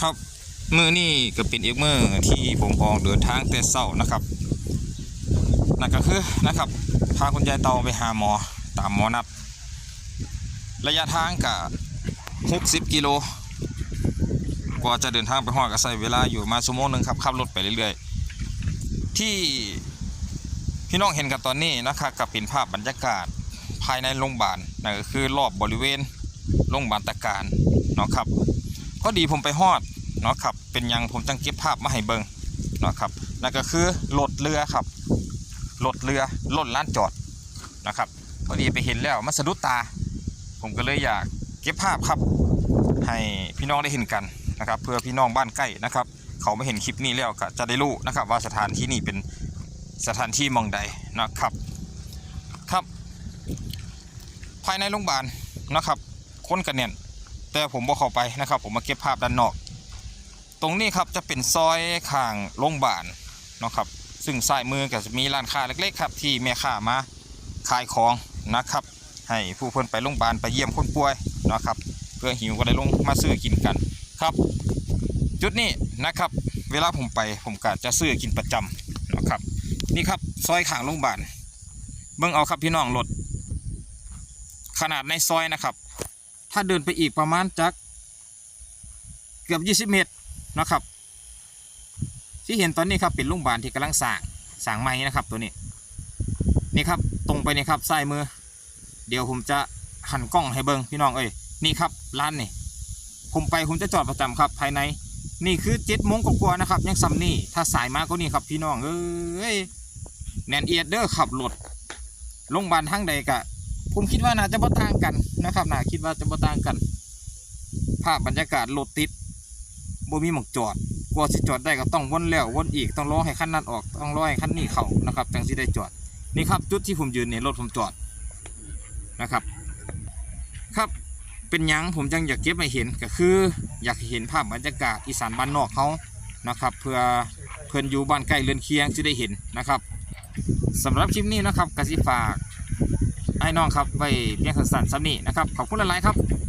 ครับมือนี่ก็เป็นอีกมือที่ผมออกเดินทางแต่เช้านะครับนั่นก็คือนะครับ พาคุณยายเตาไปหาหมอตามหมอนัด ระยะทางกับ60กิโลกว่าจะเดินทางไปฮอดก็ใช้เวลาอยู่มาชั่วโมงหนึ่งครับขับรถไปเรื่อยๆ ที่พี่น้องเห็นกันตอนนี้นะครับกับเป็นภาพบรรยากาศภายในโรงพยาบาลนั่นก็คือรอบบริเวณโรงพยาบาลตะการเนาะครับ ก็ดีผมไปฮอดเนาะครับเป็นยังผมจังเก็บภาพมาให้เบิงเนาะครับนั่นก็คือรถเรือครับรถเรือล่นล้านจอดนะครับพอดีไปเห็นแล้วมันสะดุดตา ผมก็เลยอยากเก็บภาพครับ ให้พี่น้องได้เห็นกันนะครับ เพื่อพี่น้องบ้านใกล้นะครับ เขาไม่เห็นคลิปนี้แล้วก็จะได้รู้นะครับ ว่าสถานที่นี้เป็นสถานที่มองใดนะครับครับ ภายในโรงพยาบาลนะครับ คนกันเนี่ย แต่ผมบ่เข้าไปนะครับ ผมมาเก็บภาพด้านนอก ตรงนี้ครับจะเป็นซอยข้างโรงพยาบาลเนาะครับ ซึ่งซ้ายมือก็จะมีร้านค้าเล็กๆครับ ที่แม่ค้ามาขายของนะครับ ให้ผู้เพิ่นไปโรงพยาบาลไปเยี่ยมคนป่วยเนาะครับ เพื่อหิวก็ได้ลงมาซื้อกินกันครับ จุดนี้นะครับ เวลาผมไปผมก็จะซื้อกินประจำเนาะครับ นี่ครับซอยข้างโรงพยาบาลเบิ่งเอาครับพี่น้องรถขนาดในซอยนะครับ ถ้าเดินไปอีกประมาณจักเกือบ 20 เมตรนะครับ ที่เห็นตอนนี้ครับเป็นโรงพยาบาลที่กำลังสร้างสร้างใหม่นะครับตัวนี้นี่ครับตรงไปนี่ครับซ้ายมือ เดี๋ยวผมจะหันกล้องให้เบิงพี่น้องเอ้ยนี่ครับร้านนี่ผมไปผมจะจอดประจำครับภายใน นี่คือเจ็ดโมงกว่านะครับ ยังซ้ำนี่ถ้าสายมากก็นี่ครับพี่น้องเอ้ยแนนเอียดเด้อขับรถโรงพยาบาลทั้งใดกะ ผมคิดว่าน่าจะบ่ต่างกันนะครับน่าคิดว่าจะบ่ต่างกัน ภาพบรรยากาศรถติดบ่มีหมองจอดกว่าสิจอดได้ก็ต้องวนแล้ววนอีกต้องรอให้คันนั้นออกต้องรอให้คันนี้เข้านะครับจังสิได้จอดนี่ครับจุดที่ผมยืนเนี่ยรถผมจอดนะครับ ครับเป็นยังผมจังอยากเก็บให้เห็นก็คือ อยากเห็นภาพบรรยากาศอีสานบ้านนอกเขานะครับ เพื่อเพื่อนอยู่บ้านใกล้เรือนเคียงจะได้เห็นนะครับสำหรับคลิปนี้นะครับกสิฝาก ให้น้องครับไว้เพียงสั้นๆซ้ำนี้นะครับขอบคุณหลายๆครับ